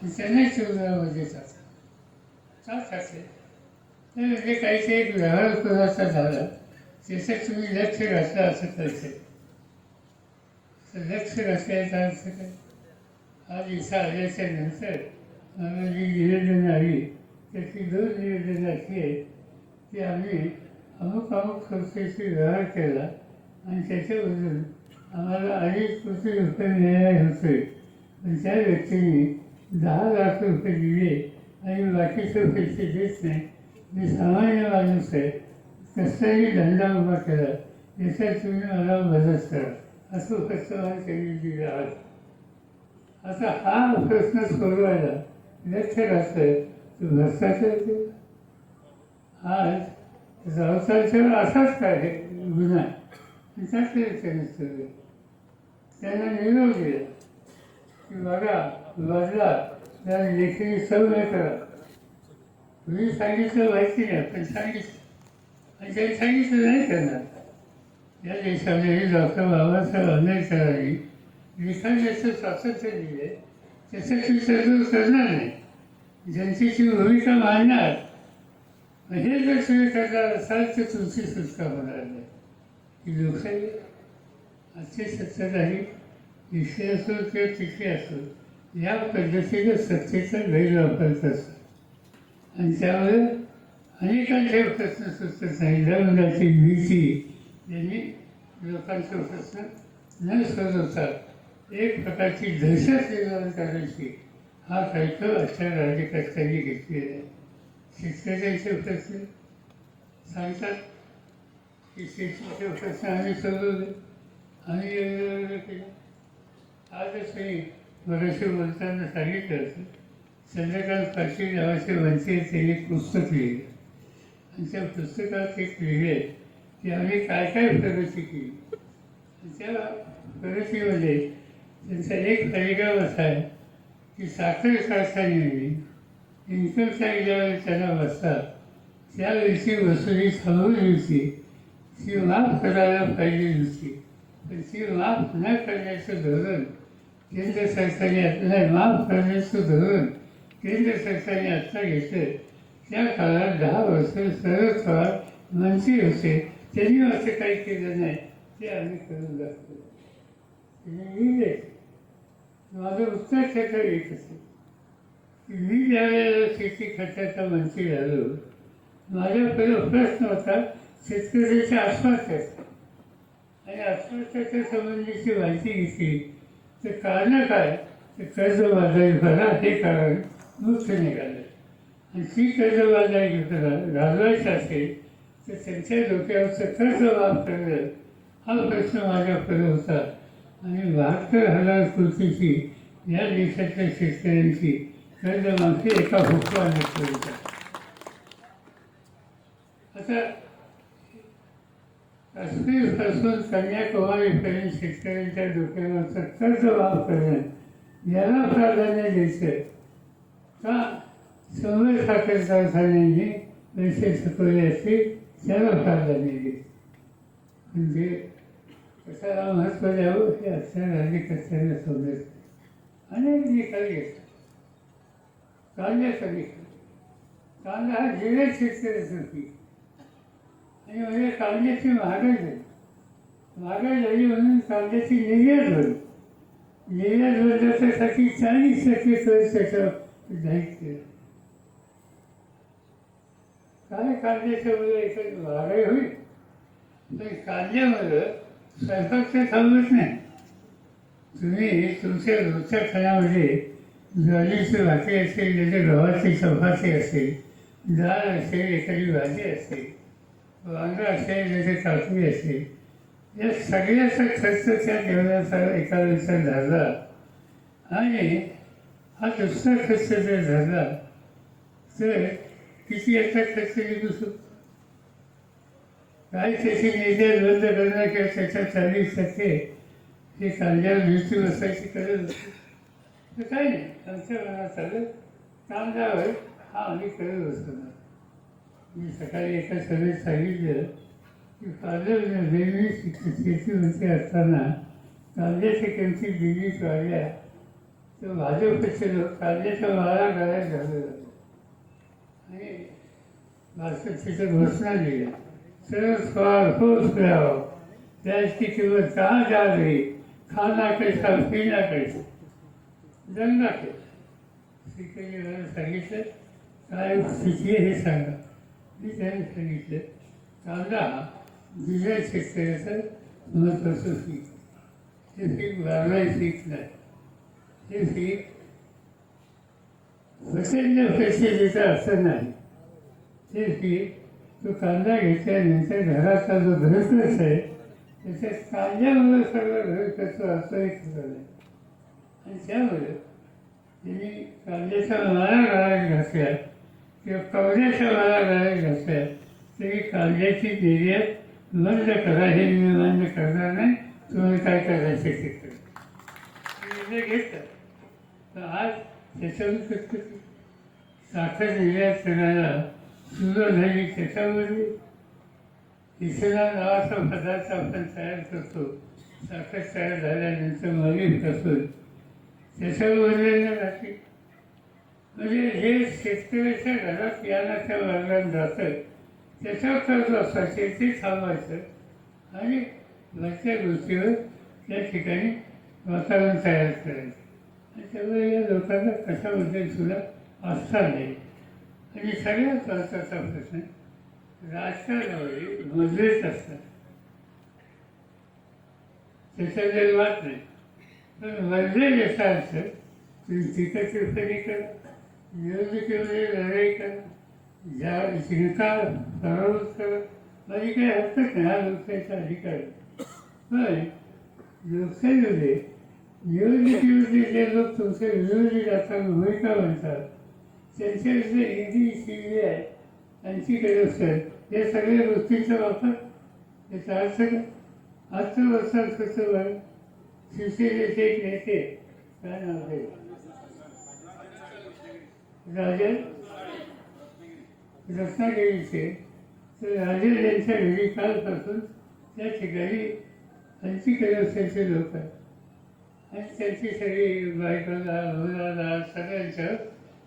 आणि त्यांनाही चौदामध्ये जातात का टाकले तर ते काहीतरी एक व्यवहार करायचा झाला. त्याच्यात तुम्ही लक्ष घातलं असं कळतं तर लक्ष घातल्याचा अर्थ काय? आज इथं आल्याच्यानंतर मला जी निवेदनं आली त्याची दोन निवेदनं अशी आहेत की आम्ही अमुक अमुक संस्थेशी व्यवहार केला आणि त्याच्यामधून आम्हाला अडीच कोटी रुपये न्याय होते पण त्या व्यक्तीने दहा लाख रुपये दिले आणि बाकीचे पैसे देत नाही मी सामान्य माणूस आहे कसलाही धंदा उभा केला याच्यात तुम्ही मला मदत करा असं प्रस्तावाने त्यांनी दिला आज आता हा प्रश्न सोडवायला लक्ष घातलंय तो भ्रष्टाचार केला. आज रावसाहेबांच्यावर असाच काय गुन्हा आणि त्यांनी त्यांना निरोप दिला की बघा बदला त्या लेखी सवय करा तुम्ही सांगितलं माहिती नाही पण सांगितलं. आणि त्यांनी सांगितलं नाही करणार या देशाने डॉक्टर बाबासाहेब आंबेडकरांनी लिखाणाचं स्वातंत्र्य दिले त्यासाठी सर्व करणार नाही. जनतेची भूमिका मांडणार हे जर तुम्ही करणार असाल तर तुमची सुटका होणार नाही ही लोकशाही आजची सत्ताधारी इथे असो किंवा तिथे असो या पद्धतीनं सत्तेचा गैरवापर असतो. आणि त्यामुळे अनेकांचे प्रश्न सुचत नाही लग्नाची भीती यांनी लोकांचे प्रश्न न सोडवतात एक प्रकारची दहशत निर्माण करण्याची हा कार्यक्रम अशा राज्यकर्त्यांनी घेतलेला आहे. शेतकऱ्यांचे प्रश्न सांगतात. की शेतीचे प्रश्न आम्ही सोडवले. आम्ही वेगवेगळं केलं बरेचसे बोलताना सांगितलं होतं चंद्रकांत पाटील नावाचे वंचित त्यांनी एक पुस्तक लिहिलं आणि त्या पुस्तकात एक लिहिले की आम्ही काय काय प्रगती केली त्या प्रगतीमध्ये त्यांचा एक परिणाम असा आहे की साखर कारखान्याने इन्कम टॅक्स ज्यावेळी त्यांना बसतात त्यावेळची वसुली थांबवली होती ती माफ करायला पाहिजे होती पण ती माफ न करण्याचं धोरण केंद्र सरकारने नाही माफ करण्याचं धोरण केंद्र सरकारने आत्ता घेतलं त्या काळात दहा वर्ष शरद पवार मंत्री होते त्यांनी असं काही केलं नाही ते आम्ही करून दाखवलं त्यांनी लिहिले माझं उत्तर क्षेत्र एक असेल मी मी ज्यावेळेला शेती खर्चाचा मंत्री झालो माझ्याकडे प्रश्न होता शेतकऱ्याच्या आत्महत्याचा आणि आश्वासाच्या संबंधीची माहिती घेतली ते कारण काय? ते कर्जबाजारी भरा हे कारण मुख्य निघालं. आणि ती कर्जबाजारी करा घालवायची असेल तर त्यांच्या डोक्यावरचं कर्ज माफ करणं हा प्रश्न माझ्याकडे होता. आणि बहात्तर हजार कृतीची या देशातल्या शेतकऱ्यांची कर्जमाफी एका हुकमाने करूचा आता काश्मीरपासून कन्याकुमारीपर्यंत शेतकऱ्यांच्या दुकानाचा कर्ज माफ करणं याला प्राधान्य द्यायचं का? समोर ठाकरे कारखान्यांनी पैसे चुकवले असतील त्याला प्राधान्य द्यायचे म्हणजे कशाला महत्त्व द्यावं हे अशा राज्यकर्त्यांना समजत अनेक निकाल घेतात कांद्याचा निकाल कांदा हा जिल्ह्यात शेतकऱ्याचं पीक आणि म्हणजे कांद्याची महागाई झाली महागाई झाली म्हणून कांद्याची निर्यात झाली निर्यात बदलण्यासाठी चाळीस टक्के कर त्याच्यावर जाहीर केला. काय कांद्याच्यामुळे एखादी महागाई होईल? पण कांद्यामुळं स्वयंपाकचं थांबत नाही. तुम्ही तुमच्या रोजच्या खाण्यामध्ये ज्वारीची भाकरी असेल त्याच्या गव्हाची चपाती असेल डाळ असेल एखादी भाजी असेल वांग असेल त्याची काकडी असेल या सगळ्याचा खर्च त्या जेवणाचा एका दिवसात झाला. आणि हा दुसरा खर्च जर झाला. तर किती याचा खर्च निघू शकतो? काय त्याची निर्णय बंद करणं किंवा त्याच्या चाळीस टक्के हे कांद्यावर मृत्यू असायची गरज असते तर काही नाही आमच्या मनात आलं कांद्यावर हा आम्ही करत असतो मी सकाळी एका सभेत सांगितलं की फादर नेहमी शेतीमध्ये असताना कांद्याच्या किमती दिल्लीत वाढल्या तर भाजपचे लोक कांद्याचा मारा करायला झालं. आणि भाजपची घोषणा दिल्या. सर्व स्वार होश करावं त्याची किंमत कहाँ जा रही खाना कैसा पिना कैसा. दंगा केला श्रीकाजी सांगितलं काय स्थिती हे सांगा. मी त्याने सांगितलं कांदा हा दुसऱ्या शेतकऱ्याचं महत्त्वाचं पीक हे पीक बारमाही पीक नाही हे पीक प्रचंड पैसे देतं असं नाही ते पीक तो कांदा घेतल्यानंतर घराचा जो घरकच आहे त्याच्या कांद्यामुळे सगळं घरखर्च असं एक खरं आहे आणि त्यामुळे त्यांनी कांद्याचा मारा घालायला घातल्या किंवा कवड्याच्या माळा घालायला घातल्या तरी कांद्याची निर्यात बंद करा हे मी मान्य करणार नाही. तुम्ही काय करायचं ते करा. निर्णय घेतला. तर आज त्याच्यावर साखर निर्यात करायला सुरू झाली त्याच्यामध्ये. इथला नावाचा पदार्थ आपण तयार करतो. साखर तयार झाल्यानंतर मलिन करतो. त्याच्यावर उरलेलं म्हणजे हे शेतकऱ्याच्या घरात यानाच्या त्या वर्गात जातं त्याच्यावर कर्ज असायचे ते थांबायचं. आणि घरच्या गोष्टीवर त्या ठिकाणी वातावरण तयार करायचं. आणि त्यामुळे या लोकांना कशाबद्दल सुद्धा आस्था नाही आणि सगळ्यात महत्त्वाचा प्रश्न राजकारणामध्ये मजलेच असतात. त्याच्याबद्दल वाद नाही पण मजले जसं असतं तुम्ही तिथं करा. निवडणुकीमध्ये लढाई करा ज्या जिंका पराभूत करा माझी काही हरकत नाही हा लोकशाहीचा अधिकार आहे पण लोकशाहीमध्ये निवडणुकीमध्ये जे लोक तुमच्या विरोधी जातात भूमिका म्हणतात त्यांच्याविषयी ईडी सी बी आय यांची कनेक्शन या सगळ्या गोष्टींचा वापर याचा अर्थ काय वर्षात कसं शिवसेनेचे एक नेते काय नाव आहे? राजन रत्नागिरीचे तर राजन यांच्या घरी कालपासून त्या ठिकाणी ऐंशी कनेक्शनचे लोक आहेत. आणि त्यांची सगळी बायकोला मुलाला सगळ्यांचं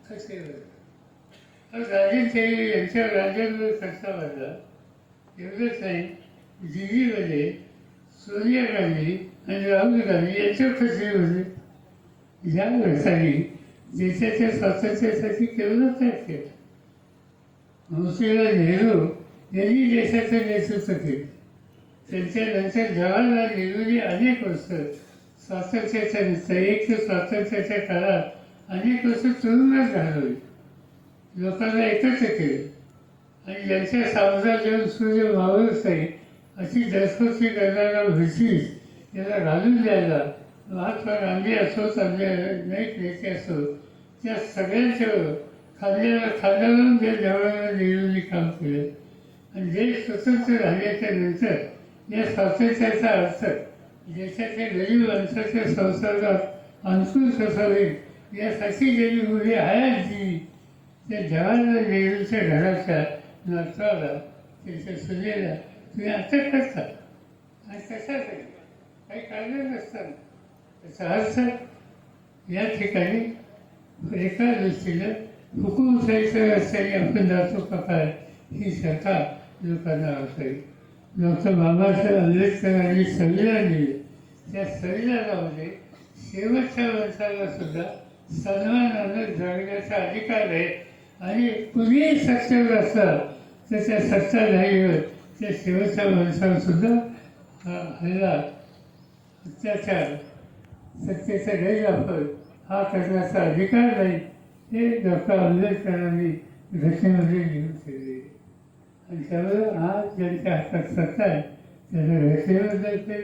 राजन राजेंचे यांच्या राजांवर खर्चा वाढला एवढंच नाही दिल्लीमध्ये सोनिया गांधी आणि राहुल गांधी यांच्या खर्चे होते? ह्या वर्षांनी देशाच्या स्वातंत्र्यासाठी केवलंच आहेत केलं मोतीलाल नेहरू यांनी देशाचं नेतृत्व केलं. त्यांच्यानंतर जवाहरलाल नेहरूंनी अनेक वर्ष स्वातंत्र्याच्या संयुक्त स्वातंत्र्याच्या काळात अनेक वर्ष तुरुंगात घालवली. लोकांना एकत्र केले. आणि ज्यांच्या साम्राज्यावर सूर्य मावळत नाही अशी दहशती करणारा ब्रिटिश याला घालून द्यायला महात्मा गांधी असो चांगले अनेक नेते असो त्या सगळ्यांच्यावर खाल्ल्याला खाल्ल्यावरून जे जवाहरलाल नेहरूंनी काम केलं. आणि देश स्वतंत्र झाल्याच्यानंतर या स्वातंत्र्याचा अर्थ देशाच्या गरीब माणसाच्या संसर्गात अनुकूल ससावे यासाठी गेली मुली हयात दिली त्या जवाहरलाल नेहरूच्या घराच्या नातवाला त्याच्या सुनेला तुम्ही अटक करता. आणि कशासाठी काही कारण नसताना. त्याचा अर्थ या ठिकाणी एका दृष्टीनं हुकुमशाहीच्या रस्त्याने आपण जातो का काय ही शंका लोकांना असावी डॉक्टर बाबासाहेब आंबेडकरांनी संविधान दिले. त्या संविधानामध्ये शेवटच्या माणसाला सुद्धा सन्मानानं जगण्याचा अधिकार आहे आणि कुणीही सक्षम असला तर त्या सत्ताधारीवर त्या शेवटच्या माणसावर सुद्धा हा हल्ला अत्याचार सत्तेचा गैरवापर हा करण्याचा अधिकार नाही हे डॉक्टर आंबेडकरांनी घटनेमध्ये लिहून ठेवले. आणि त्यामुळे आज ज्यांच्या हातात सत्ता आहे त्यांना घटनेबद्दल काही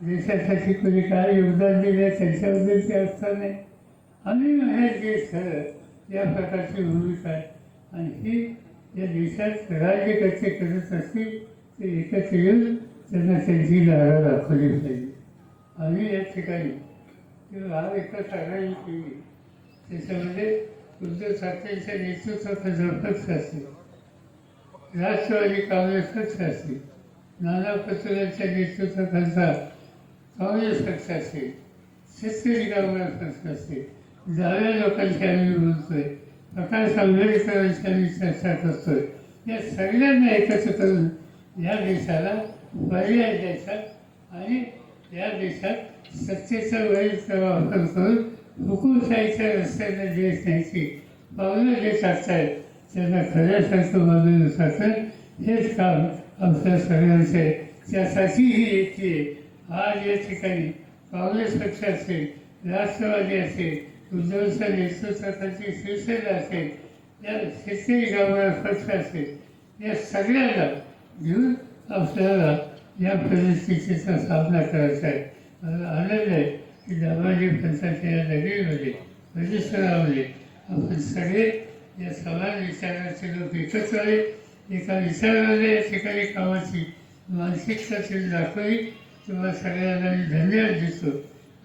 देशासाठी कोणी काय योगदान दिले त्यांच्याबद्दल ते असतं नाही. आम्ही हे जे खरं या प्रकारची भूमिका आहे. आणि ही या देशात राज्यकर्ते करत असतील ते एकत्र येऊन त्यांना त्यांची लढा दाखवली पाहिजे. आम्ही या ठिकाणी किंवा हा एकच आघाडी केली त्याच्यामध्ये उद्धव ठाकरेंच्या नेतृत्वाखाली पक्ष असेल. राष्ट्रवादी काँग्रेस पक्ष असेल. नाना पटोलेंच्या नेतृत्वाखालचा काँग्रेस पक्ष असेल शेतकरी कामगार पक्ष असेल डाव्या लोकांशी आम्ही बोलतोय प्रकाश आंबेडकरांशी आम्ही चर्चा करतोय. या सगळ्यांना एकत्र करून या देशाला पर्याय द्यायचा आणि या देशात सत्तेचा वैरीचा वापर करून हुकुमशाहीच्या रस्त्याने देश न्यायची पावलं जे टाकतायत त्यांना खऱ्यासारखं बाजूने टाकतं हेच काम आपल्या सगळ्यांचे आहे. त्यासाठी ही येते आज या ठिकाणी काँग्रेस पक्ष असेल राष्ट्रवादी असेल उद्धवच्या नेतृत्वाखाली शिवसेना असेल या शेतकरी कामगार पक्ष असेल या सगळ्यांना घेऊन आपल्याला या परिस्थितीचा सामना करायचा आहे. मला आनंद आहे. की दामाजी पंचायत या म्हणजे परिसरामध्ये आपण सगळे या समान विचाराचे लोक एकत्र आले. एका विचाराने या ठिकाणी कामाची मानसिकता तरी दाखवली. तेव्हा सगळ्यांना मी धन्यवाद देतो.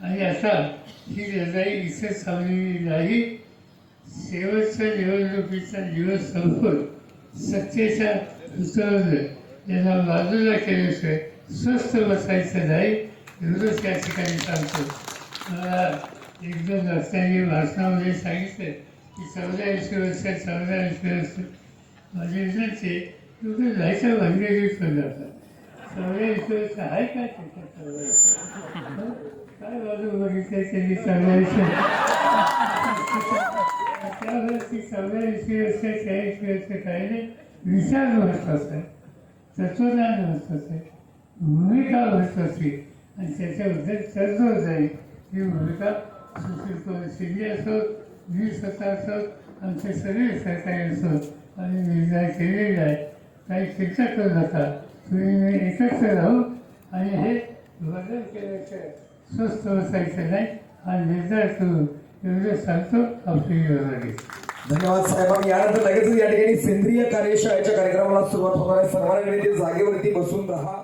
आणि आता ही लढाई इथं थांबलेली नाही. शेवटच्या निवडणुकीचा दिवस संपून सत्तेच्या उतरवलं. यांना बाजूला केल्याशिवाय स्वस्थ बसायचं नाही एवढंच या ठिकाणी सांगतो मला एकदम दोन रस्त्यांनी भाषणामध्ये सांगितलं की चौदा ऐंशी वर्ष चौदा ऐंशी वर्ष माझी विनंती आहे तुम्ही जायच्या भानगडीत पण जातात चौऱ्याऐंशी वर्ष आहे का त्याच्यात चौदा काय बाजू बघितलं त्यांनी चौदा ऐंशी त्यावेळेस ती चौदा ऐंशी वर्ष चाळीस वर्ष काही नाही विचार महत्त्वाचा आहे तत्वज्ञान महत्वाचं आहे भूमिका महत्वाची आणि त्याच्याबद्दल चर्चा जाईल ही भूमिका सुशील शिंदे असो मी स्वतः असो आमचे सगळे सहकारी असो आणि निर्णय केलेला आहे. काही चिंता करू नका तुम्ही मी एकत्र राहू आणि हे बदल केल्याशिवाय स्वस्थ बसायचं नाही. हा निर्धार करू एवढं सांगतो आपली व्यवहार धन्यवाद साहेब. यानंतर लगेचच या ठिकाणी सेंद्रिय कार्यशाळेच्या कार्यक्रमाला सुरुवात होणार आहे. सर्वांनी जागेवरती बसून राहा.